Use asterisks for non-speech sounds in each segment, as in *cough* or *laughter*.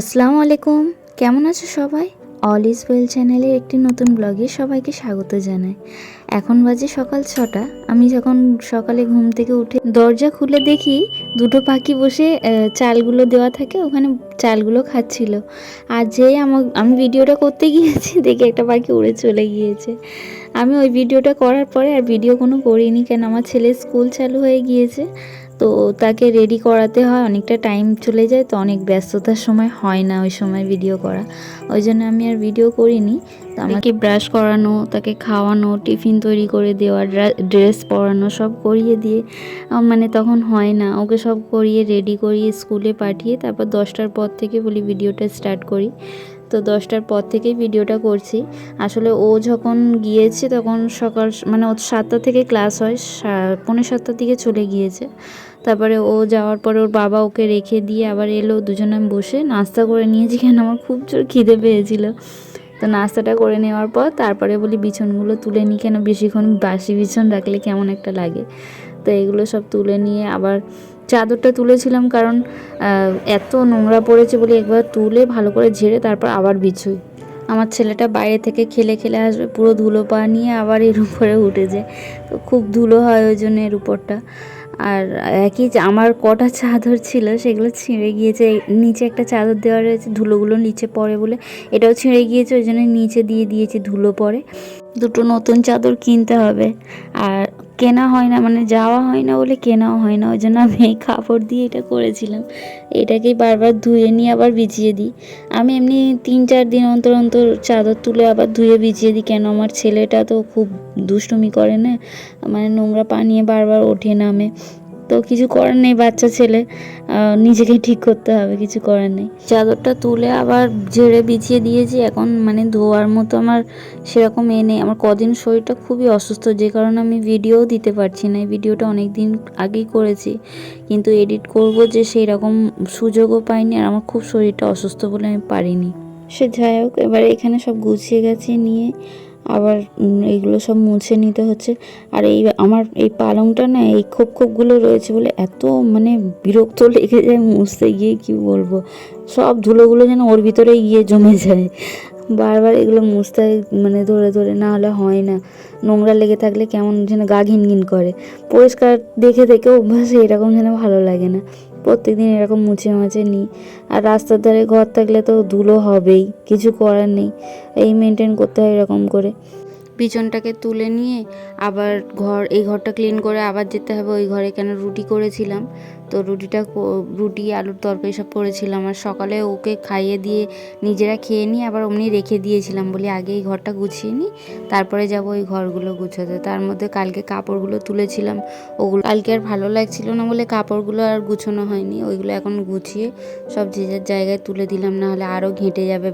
আসসালামু আলাইকুম। কেমন আছো সবাই? অল ইজ ওয়েল চ্যানেলের একটি নতুন ব্লগে সবাইকে স্বাগত জানাই। এখন বাজে সকাল ছটা। আমি যখন সকালে ঘুম থেকে উঠে দরজা খুলে দেখি দুটো পাখি বসে চালগুলো দেওয়া থাকে, ওখানে চালগুলো খাচ্ছিল। আর যেই আমার আমি ভিডিওটা করতে গিয়েছি, দেখি একটা পাখি উড়ে চলে গিয়েছে। আমি ওই ভিডিওটা করার পরে আর ভিডিও কোনো করিনি, কেন? আমার ছেলের স্কুল চালু হয়ে গিয়েছে। তো তাকে রেডি করাতে হয় অনেকটা টাইম চলে যায় তো অনেক ব্যস্ততার সময় হয় না ওই সময় ভিডিও করা। ওই জন্য আমি আর ভিডিও করিনি। তো আমাকে ব্রাশ করানো তাকে খাওয়ানো টিফিন তৈরি করে দেওয়া ড্রেস পরানো সব করিয়ে দিয়ে মানে তখন হয় না। ওকে সব করিয়ে রেডি করিয়ে স্কুলে পাঠিয়ে তারপর দশটার পর থেকে বলি ভিডিওটা স্টার্ট করি। তো দশটার পর থেকেই ভিডিওটা করছি। আসলে ও যখন গিয়েছে তখন সকাল মানে ও সাতটা থেকে ক্লাস হয় সা- পৌনে সাতটার দিকে চলে গিয়েছে। তারপরে ও যাওয়ার পরে ওর বাবা ওকে রেখে দিয়ে আবার এলো, দুজনে বসে নাস্তা করে নিয়েছি কেন? আমার খুব জোর খিদে পেয়েছিল। তো নাস্তাটা করে নেওয়ার পর তারপরে বলি, বিছনগুলো তুলে নিই কেন? বেশিক্ষণ বাসি বিছন রাখলে কেমন একটা লাগে। তো এগুলো সব তুলে নিয়ে আবার চাদরটা তুলেছিলাম কারণ এত নোংরা পড়েছে বলে একবার তুলে ভালো করে ঝেড়ে তারপর আবার বিছুই। আমার ছেলেটা বাইরে থেকে খেলে খেলে আসবে, পুরো ধুলো পা নিয়ে আবার এর উপরে উঠেছে। তো খুব ধুলো হয় ওই জন্য এর উপরটা। আর একই আমার কটা চাদর ছিল, সেগুলো ছিঁড়ে গিয়েছে। নিচে একটা চাদর দেওয়া রয়েছে, ধুলোগুলো নিচে পড়ে বলে। এটাও ছিঁড়ে গিয়েছে, ওই জন্য নিচে দিয়ে দিয়েছি ধুলো পড়ে দুটো নতুন চাদর কিনতে হবে। আর কেনা হয় না মানে যাওয়া হয় না বলে কেনাও হয় না, ওই জন্য আমি এই কাপড় দিয়ে এটা করেছিলাম। এটাকেই বারবার ধুয়ে নিয়ে আবার বিছিয়ে দিই। আমি এমনি তিন চার দিন অন্তর অন্তর চাদর তুলে আবার ধুয়ে বিছিয়ে দিই, কেন আমার ছেলেটা তো খুব দুষ্টুমি করে না মানে নোংরা পানিয়ে বারবার ওঠে নামে। তো কিছু করার নেই বাচ্চা ছেলে নিজেকে ঠিক করতে হবে কিছু করার নেই। চাদরটা তুলে আবার ঝেড়ে বিছিয়ে দিয়েছি এখন মানে ধোয়ার মতো আমার সেরকম এ নেই। আমার কদিন শরীরটা খুবই অসুস্থ যে কারণে আমি ভিডিও দিতে পারছি না। এই ভিডিওটা অনেক দিন আগেই করেছি কিন্তু এডিট করব যে সেই রকম সুযোগও পাইনি আর আমার খুব শরীরটা অসুস্থ বলে আমি পারিনি। সে যাই হোক এবারে এখানে সব গুছিয়ে গেছে নিয়ে আবার এইগুলো সব মুছে নিতে হচ্ছে। আর এই আমার এই পালংটা না, এই খোপ খোপগুলো রয়েছে বলে এত মানে বিরক্ত লেগে যায় মুছতে গিয়ে, কি বলব? সব ধুলোগুলো যেন ওর ভিতরে গিয়ে জমে যায়। বারবার এগুলো মুছতে মানে ধরে ধরে না হলে হয় না। নোংরা লেগে থাকলে কেমন যেন গা ঘিন ঘিন করে। পরিষ্কার দেখে দেখে অভ্যাসে এরকম যেন ভালো লাগে না। প্রত্যেকদিন এরকম মুছে মাছে নিই। আর রাস্তার ধারে ঘর থাকলে তো ধুলো হবেই, কিছু করার নেই। এই মেনটেন করতে হয় এরকম করে। পিছনটাকে তুলে নিয়ে আবার ঘর, এই ঘরটা ক্লিন করে আবার যেতে হবে, ওই ঘরে কেন রুটি করেছিলাম। তো রুটিটা রুটি, আলুর তরকারি সব করেছিলাম আর সকালে ওকে খাইয়ে দিয়ে নিজেরা খেয়ে নিয়ে আবার অমনি রেখে দিয়েছিলাম বলি আগে এই ঘরটা গুছিয়ে নিই, তারপরে যাব ওই ঘরগুলো গুছোতে। তার মধ্যে কালকে কাপড়গুলো তুলেছিলাম, ওগুলো কালকে আর ভালো লাগছিল না বলে কাপড়গুলো আর গুছানো হয়নি, ওইগুলো এখন গুছিয়ে সব যে যার জায়গায় তুলে দিলাম না হলে আরও ঘেঁটে যাবে।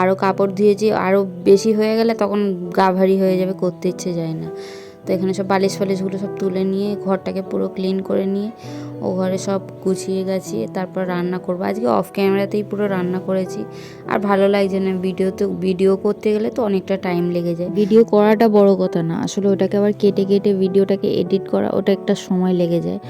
আরও কাপড় ধুয়েছি আরও বেশি হয়ে গেলে তখন গা ভারী হয়ে যাবে, করতে ইচ্ছে যায় না। তো এখানে সব বালিশ ফালিশগুলো সব তুলে নিয়ে ঘরটাকে পুরো ক্লিন করে নিয়ে ও ঘরে সব গুছিয়ে গাছিয়ে তারপর রান্না করব। আজকে অফ ক্যামেরাতেই পুরো রান্না করেছি। আর ভালো লাগছে না ভিডিওতে ভিডিও করতে গেলে তো অনেকটা টাইম লেগে যায়। ভিডিও করাটা বড় কথা না। আসলে ওটাকে আবার কেটে কেটে ভিডিওটাকে এডিট করা, ওটা একটা সময় লেগে যায়।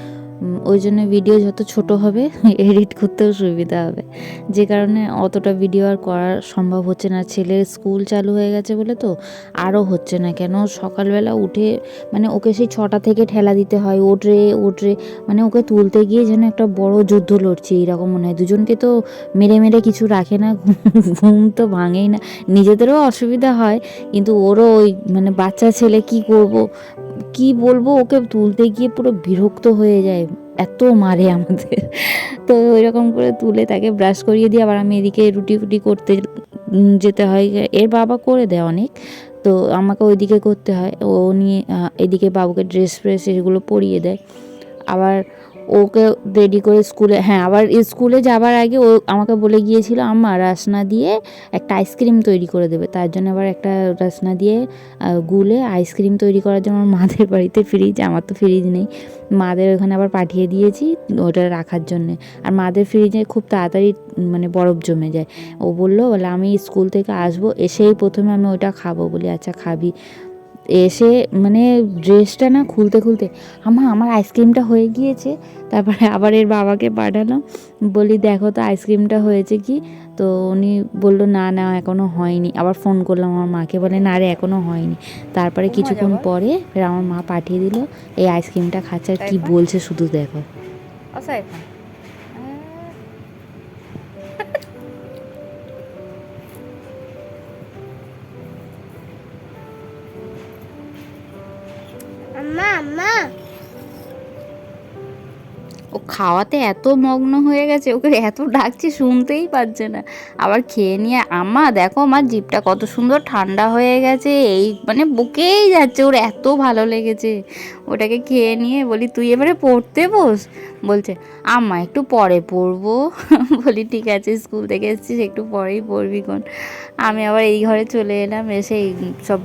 ওই জন্য ভিডিও যত ছোট হবে *laughs* এডিট করতেও সুবিধা হবে। যে কারণে অতটা ভিডিও আর করা সম্ভব হচ্ছে না। ছেলের স্কুল চালু হয়ে গেছে বলে তো আরও হচ্ছে না। কেন? সকালবেলা উঠে মানে ওকে সেই ছটা থেকে ঠেলা দিতে হয়। ওঠরে ওঠরে মানে ওকে তুলতে গিয়ে যেন একটা বড় যুদ্ধ লড়ছে। এইরকম মনে হয়। দুজনকে তো মেরে মেরে কিছু রাখে না। *laughs* ঘুম তো ভাঙেই না। নিজেদেরও অসুবিধা হয়, কিন্তু ওরও ওই মানে বাচ্চা ছেলে কি করব? কি বলব, ওকে তুলতে গিয়ে পুরো বিরক্ত হয়ে যায়, এত মারে আমাদের। তো ওইরকম করে তুলে তাকে ব্রাশ করিয়ে দিয়ে আবার আমি এদিকে রুটি ফুটি করতে যেতে হয়। এর বাবা করে দেয় অনেক, তো আমাকে ওইদিকে করতে হয়। ও নিয়ে এদিকে বাবুকে ড্রেস ফ্রেস এগুলো পরিয়ে দেয়। আবার ওকে রেডি করে স্কুলে হ্যাঁ আবার স্কুলে যাবার আগে ও আমাকে বলে গিয়েছিল, আম্মা, রাসনা দিয়ে একটা আইসক্রিম তৈরি করে দেবে। তার জন্য আবার একটা রাসনা দিয়ে গুলে আইসক্রিম তৈরি করার জন্য আমার মাদের বাড়িতে ফ্রিজ আমার তো ফ্রিজ নেই। মাদের ওখানে আবার পাঠিয়ে দিয়েছি ওটা রাখার জন্যে। আর মাদের ফ্রিজে খুব তাড়াতাড়ি মানে বরফ জমে যায়। ও বলল, বলে আমি স্কুল থেকে আসব, এসেই প্রথমে আমি ওটা খাব। বলি আচ্ছা খাবি। এসে মানে ড্রেসটা না খুলতে খুলতে আমা আমার আইসক্রিমটা হয়ে গিয়েছে। তারপরে *laughs* আবার এর বাবাকে পাঠালাম। বলি দেখো তো আইসক্রিমটা হয়েছে কি? তো উনি বলল না না এখনও হয়নি। আবার ফোন করলাম আমার মাকে বলে না রে এখনও হয়নি। তারপরে কিছুক্ষণ পরে ফের আমার মা পাঠিয়ে দিল এই আইসক্রিমটা খাচ্ছে আর কি বলছে শুধু দেখো। ও খাওয়াতে এত মগ্ন হয়ে গেছে, ওকে এত ডাকছে শুনতেই পারছে না। আবার খেয়ে নিয়ে আমা দেখো আমার জিপটা কত সুন্দর ঠান্ডা হয়ে গেছে, এই মানে বুকেই যাচ্ছে, ওর এত ভালো লেগেছে। ওটাকে খেয়ে নিয়ে বলি, তুই এবারে পড়তে বস। বলছে, আম্মা, একটু পরে পড়ব। *laughs* বলি, ঠিক আছে, স্কুল থেকে এসেছিস, একটু পরেই পড়বি কোন। আমি আবার এই ঘরে চলে এলাম, এসে সব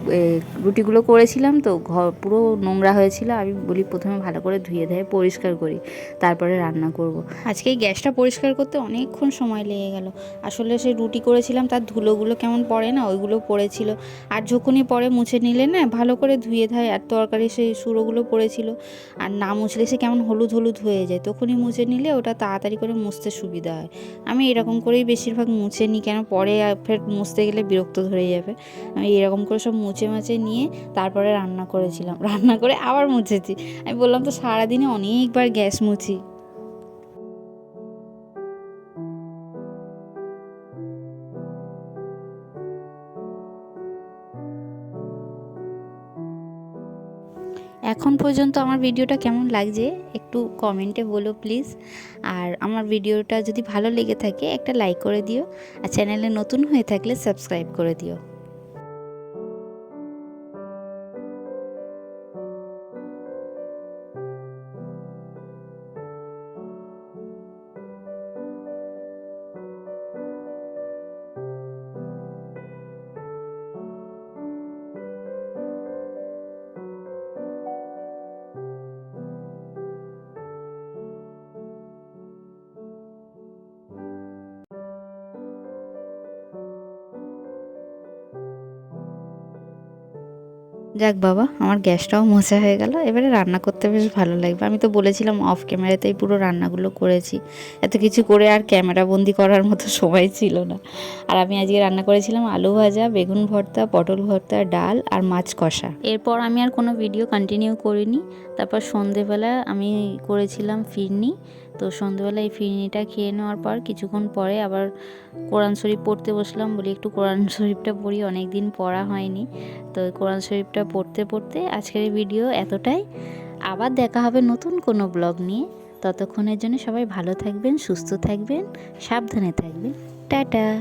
রুটিগুলো করেছিলাম তো ঘর পুরো নোংরা হয়েছিল। আমি বলি, প্রথমে ভালো করে ধুয়ে ধুয়ে পরিষ্কার করি। তারপরে রান্না করব। আজকে এই গ্যাসটা পরিষ্কার করতে অনেকক্ষণ সময় লেগে গেল। আসলে সে রুটি করেছিলাম, তার ধুলোগুলো কেমন পড়ে না, ওইগুলো পড়েছিল। আর যখনই পরে মুছে নিলে না, ভালো করে ধুয়ে ধায় আর তরকারি সেই সুরোগুলো পড়েছিল। আর না মুছলে সে কেমন হলুদ হলুদ হয়ে যায়। তখনই মুছে নিলে ওটা তাড়াতাড়ি করে মুছতে সুবিধা হয়। আমি এরকম করেই বেশিরভাগ মুছে নিই, কেন পরে ফের মুছতে গেলে বিরক্ত ধরে যাবে। আমি এরকম করে সব মুছে মাছে নিয়ে তারপরে রান্না করেছিলাম। রান্না করে আবার মুছেছি। আমি বললাম তো সারাদিনে অনেকবার গ্যাস মুছি। এখন পর্যন্ত আমার ভিডিওটা কেমন লাগছে একটু কমেন্টে বলো প্লিজ আর আমার ভিডিওটা যদি ভালো লেগে থাকে একটা লাইক করে দিও। আর চ্যানেলে নতুন হয়ে থাকলে সাবস্ক্রাইব করে দিও। যাক বাবা, আমার গ্যাসটাও মোছা হয়ে গেল। এবারে রান্না করতে বেশ ভালো লাগবে। আমি তো বলেছিলাম অফ ক্যামেরাতেই পুরো রান্নাগুলো করেছি। এত কিছু করে আর ক্যামেরা বন্দি করার মতো সময় ছিল না। আর আমি আজকে রান্না করেছিলাম আলু ভাজা, বেগুন ভর্তা, পটল ভর্তা, ডাল আর মাছ কষা। এরপর আমি আর কোনো ভিডিও কন্টিনিউ করিনি। তারপর সন্ধেবেলা আমি করেছিলাম ফিরনি। তো সন্ধেবেলা এই ফিরনিটা খেয়ে নেওয়ার পর কিছুক্ষণ পরে আবার কোরআন শরীফ পড়তে বসলাম বলি, একটু কোরআন *laughs* শরীফটা পড়ি অনেক দিন পড়া হয়নি। তো কোরআন শরীফটা পড়তে পড়তে আজকের ভিডিও এতটাই। আবার দেখা হবে নতুন কোনো ব্লগ নিয়ে। ততক্ষণের জন্য সবাই ভালো থাকবেন, সুস্থ থাকবেন, সাবধানে থাকবেন। টাটা!